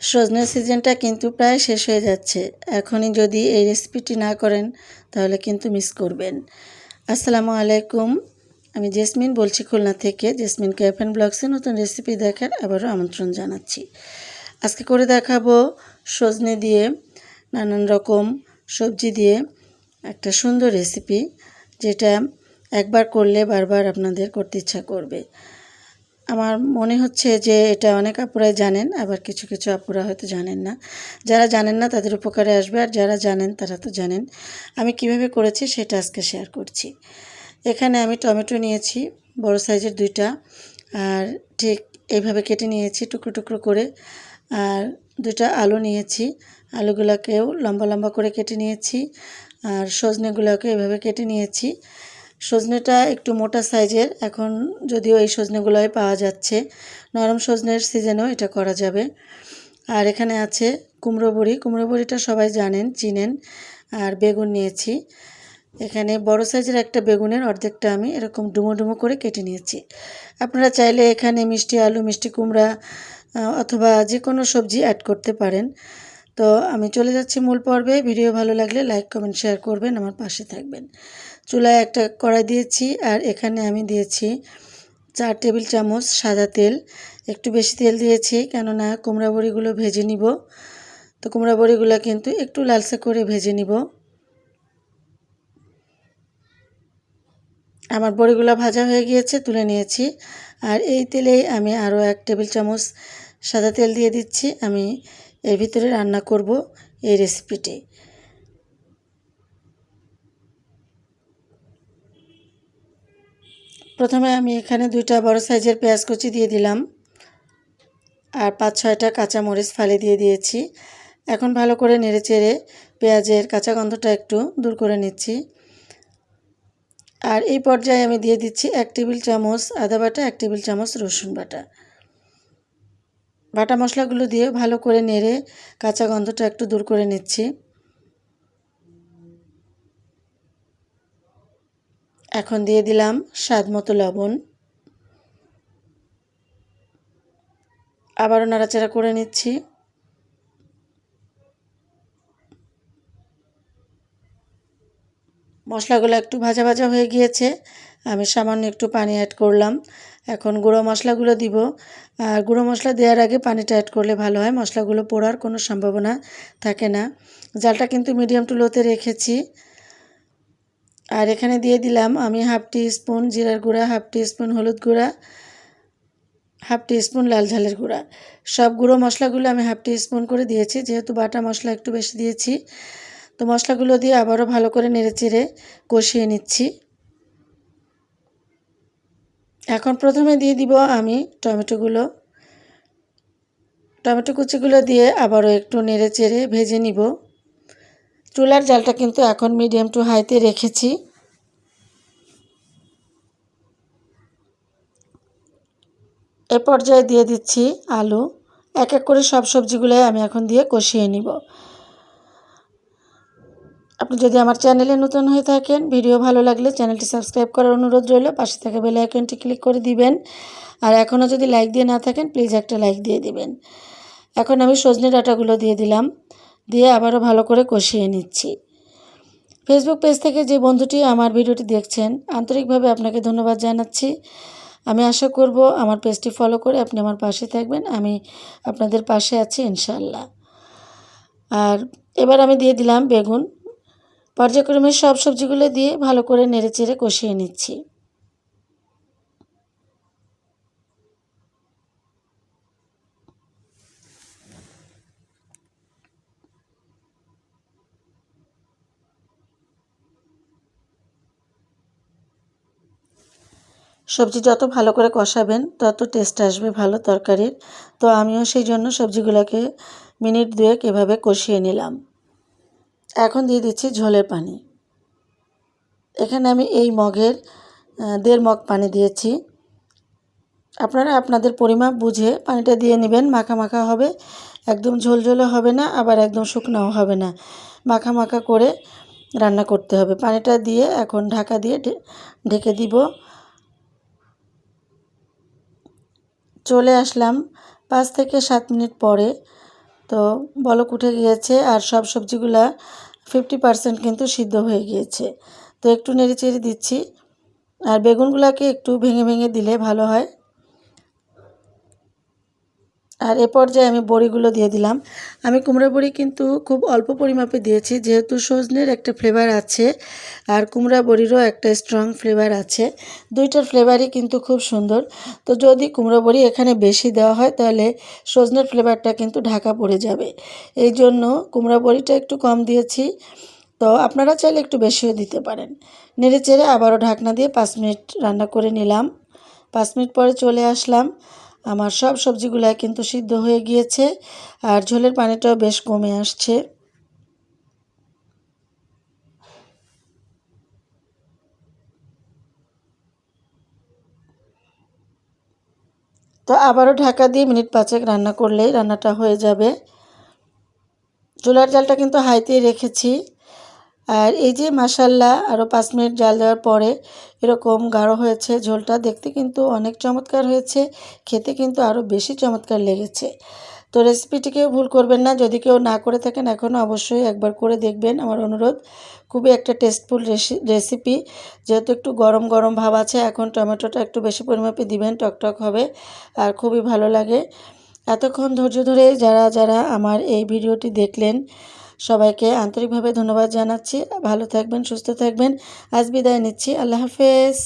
সজনের সিজনটা কিন্তু প্রায় শেষ হয়ে যাচ্ছে। এখনই যদি এই রেসিপিটি না করেন, তাহলে কিন্তু মিস করবেন। আসসালামু আলাইকুম। আমি জেসমিন বলছি খুলনা থেকে। জেসমিন ক্যাফেন ব্লগসে নতুন রেসিপি দেখার আবারও আমন্ত্রণ জানাচ্ছি। আজকে করে দেখাবো সজনে দিয়ে নানান রকম সবজি দিয়ে একটা সুন্দর রেসিপি যেটা একবার করলে বারবার আপনাদের করতে ইচ্ছা করবে। আমার মনে হচ্ছে যে এটা অনেক আপুরাই জানেন, আবার কিছু কিছু আপুরা হয়তো জানেন না। যারা জানেন না তাদের উপকারে আসবে, আর যারা জানেন তারা তো জানেন। আমি কীভাবে করেছি সেটা আজকে শেয়ার করছি। এখানে আমি টমেটো নিয়েছি, বড় সাইজের দুইটা, আর ঠিক এইভাবে কেটে নিয়েছি টুকরো টুকরো করে। আর দুটা আলু নিয়েছি, আলুগুলোকেও লম্বা লম্বা করে কেটে নিয়েছি, আর সজনেগুলোকে এভাবে কেটে নিয়েছি। সজনেটা একটু মোটা সাইজের। এখন যদিও এই সজনেগুলোই পাওয়া যাচ্ছে, নরম সজনের সিজনেও এটা করা যাবে। আর এখানে আছে কুমড়ো বড়ি। কুমড়ো বড়িটা সবাই জানেন, চিনেন, আর বেগুন নিয়েছি। এখানে বড় সাইজের একটা বেগুনের অর্ধেকটা আমি এরকম ডুমো ডুমো করে কেটে নিয়েছি। আপনারা চাইলে এখানে মিষ্টি আলু, মিষ্টি কুমড়া অথবা যে কোনো সবজি অ্যাড করতে পারেন। তো আমি চলে যাচ্ছি মূল পর্বে। ভিডিও ভালো লাগলে লাইক কমেন্ট শেয়ার করবেন। আমার পাশে থাকবেন। চুলায় একটা কড়াই দিয়েছি আর এখানে আমি দিয়েছি চার টেবিল চামচ সাদা তেল। একটু বেশি তেল দিয়েছি কেননা কুমড়া বড়িগুলো ভেজে নিব। তো কুমড়া বড়িগুলো কিন্তু একটু লালসে করে ভেজে নিব। আমার বড়িগুলো ভাজা হয়ে গিয়েছে, তুলে নিয়েছি। আর এই তেলেই আমি আরও এক টেবিল চামচ সাদা তেল দিয়ে দিচ্ছি। আমি এর ভিতরে রান্না করব এই রেসিপিটি। প্রথমে আমি এখানে দুইটা বড় সাইজের পেঁয়াজ কুচি দিয়ে দিলাম আর পাঁচ, ছয়টা কাঁচামরিচ ফালি দিয়ে দিয়েছি। এখন ভালো করে নেড়ে চেড়ে পেঁয়াজের কাঁচা গন্ধটা একটু দূর করে নিচ্ছি। আর এই পর্যায়ে আমি দিয়ে দিচ্ছি এক টেবিল চামচ আদা বাটা, এক টেবিল চামচ রসুন বাটা। বাটা মশলাগুলো দিয়ে ভালো করে নেড়ে কাঁচা গন্ধটা একটু দূর করে নিচ্ছি। এখন দিয়ে দিলাম স্বাদ মতো লবণ। আবারও নাড়াচাড়া করে নিচ্ছি। মশলাগুলো একটু ভাজা ভাজা হয়ে গিয়েছে। আমি সামান্য একটু পানি অ্যাড করলাম। এখন গুঁড়ো মশলাগুলো দিব। আর গুঁড়ো মশলা দেওয়ার আগে পানিটা অ্যাড করলে ভালো হয়। মশলাগুলো পোড়ার কোনো সম্ভাবনা থাকে না। জালটা কিন্তু মিডিয়াম টু লোতে রেখেছি। আর এখানে দিয়ে দিলাম আমি হাফ টি স্পুন জিরার গুঁড়া, হাফ টি স্পুন হলুদ গুঁড়া, হাফ টি স্পুন লাল ঝালের গুঁড়া। সব গুঁড়ো মশলাগুলো আমি হাফ টি স্পুন করে দিয়েছি, যেহেতু বাটা মশলা একটু বেশি দিয়েছি। তো মশলাগুলো দিয়ে আবারও ভালো করে নেড়ে চেড়ে কষিয়ে নিচ্ছি। এখন প্রথমে দিয়ে দিব আমি টমেটোগুলো। টমেটো কুচিগুলো দিয়ে আবারও একটু নেড়ে চেড়ে ভেজে নিব। চুলার জালটা কিন্তু এখন মিডিয়াম টু হাইতে রেখেছি। এ পর্যায়ে দিয়ে দিচ্ছি আলু। এক এক করে সব সবজিগুলোই আমি এখন দিয়ে কষিয়ে নিব। আপনি যদি আমার চ্যানেলে নতুন হয়ে থাকেন, ভিডিও ভালো লাগলে চ্যানেলটি সাবস্ক্রাইব করার অনুরোধ রইল। পাশে থাকা বেল আইকনটি ক্লিক করে দিবেন। আর এখনও যদি লাইক দিয়ে না থাকেন, প্লিজ একটা লাইক দিয়ে দিবেন। এখন আমি সজনে ডাটাগুলো দিয়ে দিলাম। দিয়ে আবারও ভালো করে কষিয়ে নিচ্ছি। ফেসবুক পেজ থেকে যে বন্ধুটি আমার ভিডিওটি দেখছেন, আন্তরিকভাবে আপনাকে ধন্যবাদ জানাচ্ছি। আমি আশা করব আমার পেজটি ফলো করে আপনি আমার পাশে থাকবেন, আমি আপনাদের পাশে আছি ইনশাল্লাহ আর এবার আমি দিয়ে দিলাম বেগুন। পর্যায়ক্রমে সব সবজিগুলো দিয়ে ভালো করে নেড়ে চেড়ে কষিয়ে নিচ্ছি। সবজি যত ভালো করে কষাবেন, তত টেস্ট আসবে ভালো তরকারির। তো আমিও সেই জন্য সবজিগুলোকে মিনিট দুয়েক এভাবে কষিয়ে নিলাম। এখন দিয়ে দিচ্ছি ঝোলের পানি। এখানে আমি এই মগের দেড় মগ পানি দিয়েছি। আপনারা আপনাদের পরিমাপ বুঝে পানিটা দিয়ে নেবেন, মাখা মাখা হবে। একদম ঝোলঝোলও হবে না, আবার একদম শুকনাও হবে না। মাখা মাখা করে রান্না করতে হবে। পানিটা দিয়ে এখন ঢাকা দিয়ে ঢেকে দিব। চলে আসলাম পাঁচ থেকে সাত মিনিট পরে। তো বলক উঠে গিয়েছে আর সব সবজিগুলা ফিফটি পার্সেন্ট কিন্তু সিদ্ধ হয়ে গিয়েছে। তো একটু নেড়ে চেড়ে দিচ্ছি। আর বেগুনগুলাকে একটু ভেঙে ভেঙে দিলে ভালো হয়। আর এ পর্যায়ে আমি বড়িগুলো দিয়ে দিলাম। আমি কুমড়ো বড়ি কিন্তু খুব অল্প পরিমাপে দিয়েছি, যেহেতু সজনের একটা ফ্লেভার আছে আর কুমড়া বড়িরও একটা স্ট্রং ফ্লেভার আছে। দুইটার ফ্লেভারই কিন্তু খুব সুন্দর। তো যদি কুমড়ো বড়ি এখানে বেশি দেওয়া হয়, তাহলে সজনের ফ্লেভারটা কিন্তু ঢাকা পড়ে যাবে। এই জন্য কুমড়া বড়িটা একটু কম দিয়েছি। তো আপনারা চাইলে একটু বেশিও দিতে পারেন। নেড়ে চেড়ে আবারও ঢাকনা দিয়ে পাঁচ মিনিট রান্না করে নিলাম। পাঁচ মিনিট পরে চলে আসলাম। আমার সব সবজিগুলো কিন্তু সিদ্ধ হয়ে গিয়েছে আর ঝোলের পানিটাও বেশ কমে আসছে। তো আবারও ঢাকা দিয়ে মিনিট পাঁচেক রান্না করলেই রান্নাটা হয়ে যাবে। চুলার জালটা কিন্তু হাইতেই রেখেছি। আর এই যে মাসাল্লা আরও পাঁচ মিনিট জাল দেওয়ার পরে এরকম গাঢ় হয়েছে ঝোলটা, দেখতে কিন্তু অনেক চমৎকার হয়েছে, খেতে কিন্তু আরও বেশি চমৎকার লেগেছে। তো রেসিপিটিকেও ভুল করবেন না, যদি কেউ না করে থাকেন এখনও অবশ্যই একবার করে দেখবেন আমার অনুরোধ। খুবই একটা টেস্টফুল রেসিপি যেহেতু একটু গরম গরম ভাব আছে, এখন টমেটোটা একটু বেশি পরিমাপে দিবেন টকটক হবে আর খুবই ভালো লাগে। এতক্ষণ ধৈর্য ধরে যারা যারা আমার এই ভিডিওটি দেখলেন সবাইকে আন্তরিকভাবে ধন্যবাদ জানাচ্ছি। ভালো থাকবেন সুস্থ থাকবেন। আজ বিদায় নিচ্ছি। আল্লাহ হাফেজ।